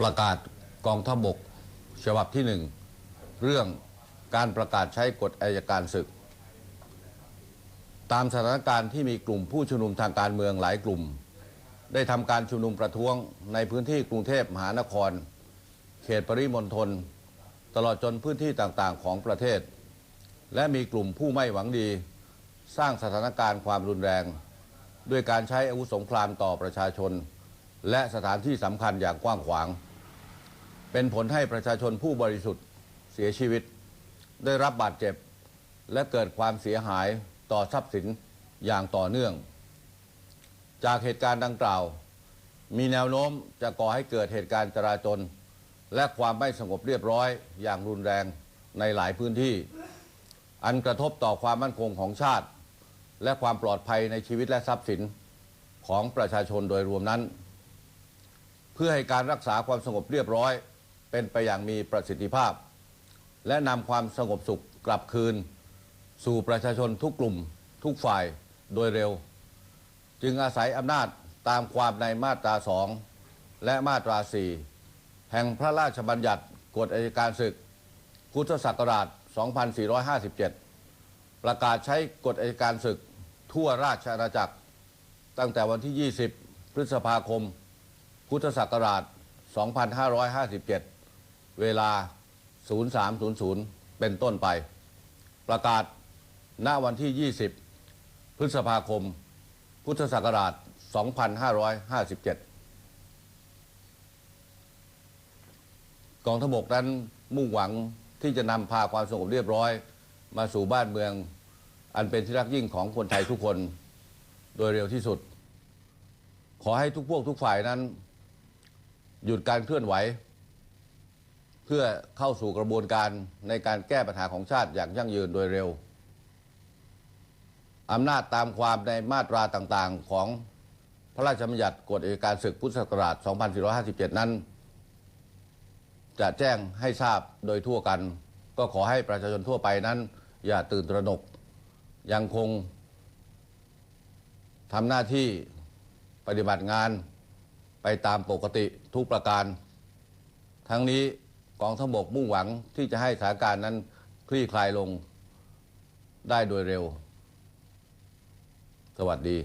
ประกาศกองทัพบกฉบับที่หนึ่งเรื่องการประกาศใช้กฎอายการศึก ตามสถานการณ์ที่มีกลุ่มผู้ชุมนุมทางการเมืองหลายกลุ่ม ได้ทำการชุมนุมประท้วงในพื้นที่กรุงเทพมหานคร เขตปริมณฑลตลอดจนพื้นที่ต่างๆ ของประเทศ และมีกลุ่มผู้ไม่หวังดี สร้างสถานการณ์ความรุนแรง ด้วยการใช้อาวุธสงครามต่อประชาชน และสถานที่สำคัญอย่างกว้างขวาง เป็นผลให้ประชาชนผู้บริสุทธิ์เสียชีวิต ได้รับบาดเจ็บ และเกิดความเสียหายต่อทรัพย์สินอย่างต่อเนื่อง จากเหตุการณ์ดังกล่าว มีแนวโน้มจะก่อให้เกิดเหตุการณ์จราจนและความไม่สงบเรียบร้อยอย่างรุนแรงในหลายพื้นที่ อันกระทบต่อความมั่นคงของชาติ และความปลอดภัยในชีวิตและทรัพย์สินของประชาชนโดยรวมนั้น เพื่อให้การรักษาความสงบเรียบร้อย เป็นไปอย่างมีประสิทธิภาพ และนำความสงบสุขกลับคืน สู่ประชาชนทุกกลุ่มทุกฝ่ายโดยเร็ว จึงอาศัยอำนาจตามความในมาตราสองและมาตราสี่แห่งพระราชบัญญัติกฎอัยการศึก พุทธศักราช 2457 ประกาศใช้กฎอัยการศึกทั่วราชอาณาจักร ตั้งแต่วันที่ 20 พฤษภาคม พุทธศักราช 2557 เวลา 0300 เป็นต้นไป ประกาศณวันที่ 20 พฤษภาคม พุทธศักราช 2557 กองทบกนั้นมุ่งหวังที่จะนำพาความสงบเรียบร้อย มาสู่บ้านเมือง อันเป็นที่รักยิ่งของคนไทยทุกคน โดยเร็วที่สุด ขอให้ทุกพวกทุกฝ่ายนั้น หยุดการเคลื่อนไหว เพื่อเข้าสู่กระบวนการในการแก้ปัญหาของชาติอย่างยั่งยืนโดยเร็วอำนาจตามความในมาตราต่างๆ ของพระราชบัญญัติกฎอัยการศึกพุทธศักราช 2457 นั้น จะแจ้งให้ทราบโดยทั่วกัน ก็ขอให้ประชาชนทั่วไปนั้น อย่าตื่นตระหนก ยังคงทำหน้าที่ปฏิบัติงานไปตามปกติทุกประการ ทั้งนี้ กองทัพบกมุ่งหวังที่จะให้สถานการณ์นั้นคลี่คลายลงได้โดยเร็ว สวัสดี